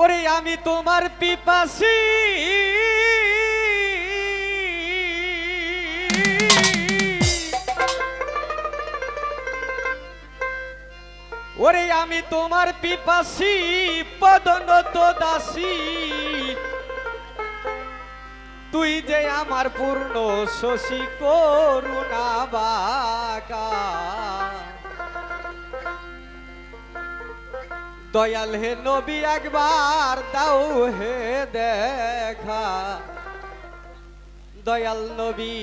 ওরে আমি তোমার পিপাসি। ওরে আমি তোমার পিপাসি পদনত দাসী। তুই যে আমার পূর্ণ শশী করুণা বাকা দয়াল হে নবী, একবার দাও হে দেখা। দয়াল নবী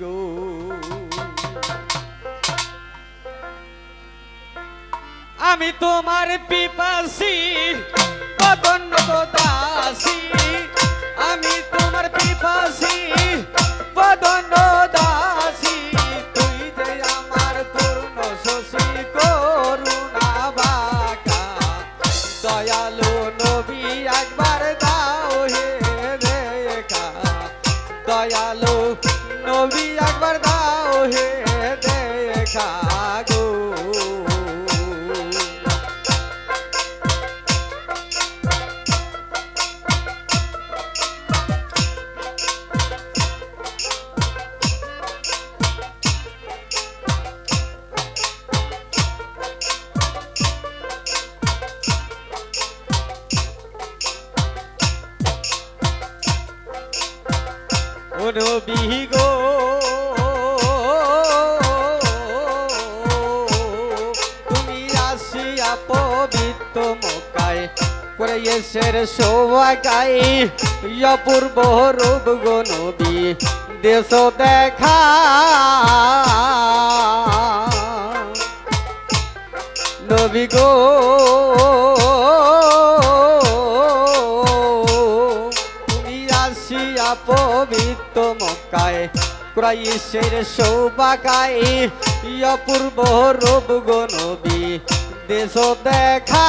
গো। আমি তোমার পিপাসি পদন্য দাসী। একবার দাও হে দেখা। দয়ালু নবী একবার দাও হে দেখা। নবী গো। তুমি আসিয়া পবিত্র মকায় করে এসের শোভা গাই অপূর্ব রূপ গো নবী, দেশ দেখা। নবী গো। ক্রাইশের সৌবাকায় অপূর্ব রূপ গো নবী। দেশ দেখা।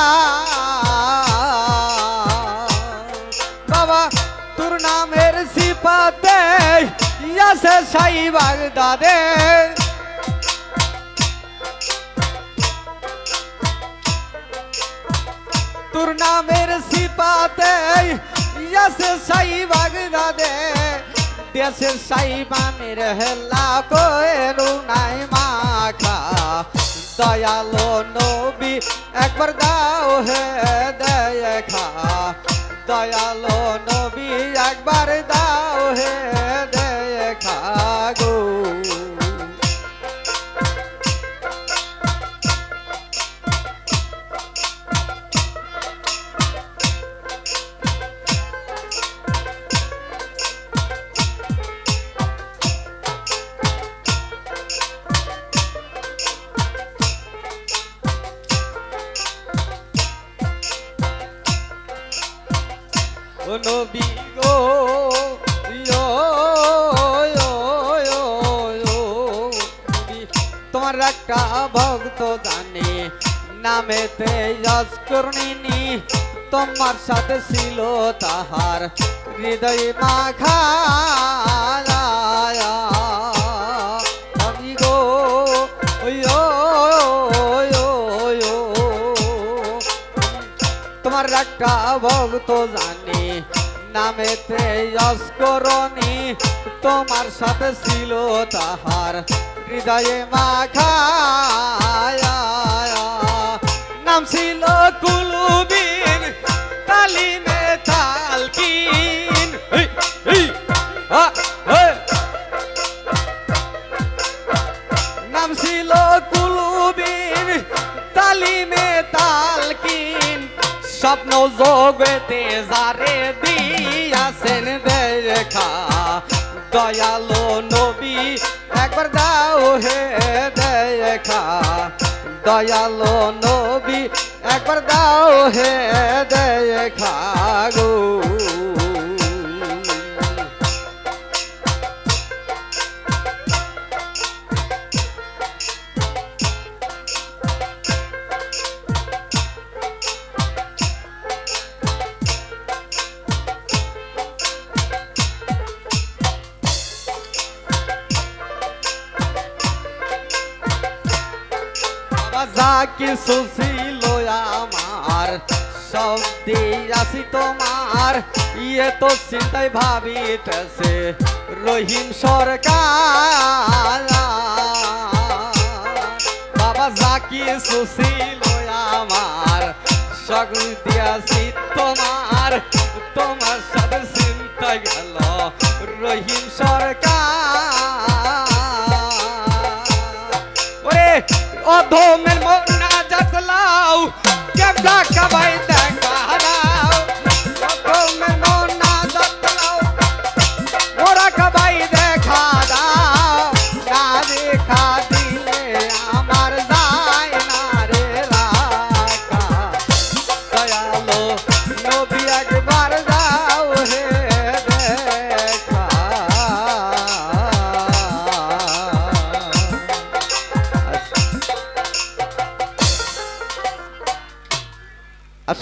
বাবা, তোর নামের সিপাতে ইয়াসে সাই বাগদাদে তোর নামের সিপাতে ইয়াসে সাই দেশের সাই বানের হেলা নাই মাখা। দয়ালো নবী, একবার দাও হে দেখা। দয়ালো নবী, একবার দাও একটা ভক্ত জানে, নামেতে যশ করণিনী তোমার সাথে ছিল তাহার হৃদয় মাখা তোমার একটা ভক্ত জানি, নামেতে যশ করনি তোমার সাথে ছিল তাহার হৃদয়ে মাখা নাম ছিল কুলুবিন তালিমে তালকিন। নাম ছিল কুলুবিন তালিমে তালকিন। স্বপ্ন জগতে যারে দিয়াছেন দেখা, দয়ালো নবী একবার দাও হে দেখা দয়ালো নবী একবার দাও হে দেখা গো। যা কিছু আমার, সব দিয়াছি তোমার। ইয়ে তো চিন্তায় ভাবিতেছে রহিম সরকার। বাবা যা কিছু আমার দিয়াছি তোমার। তোমার সাথে চিন্তা গেল রহিম সরকার। অধমের মনা যাতলাও কেবলা কাবাই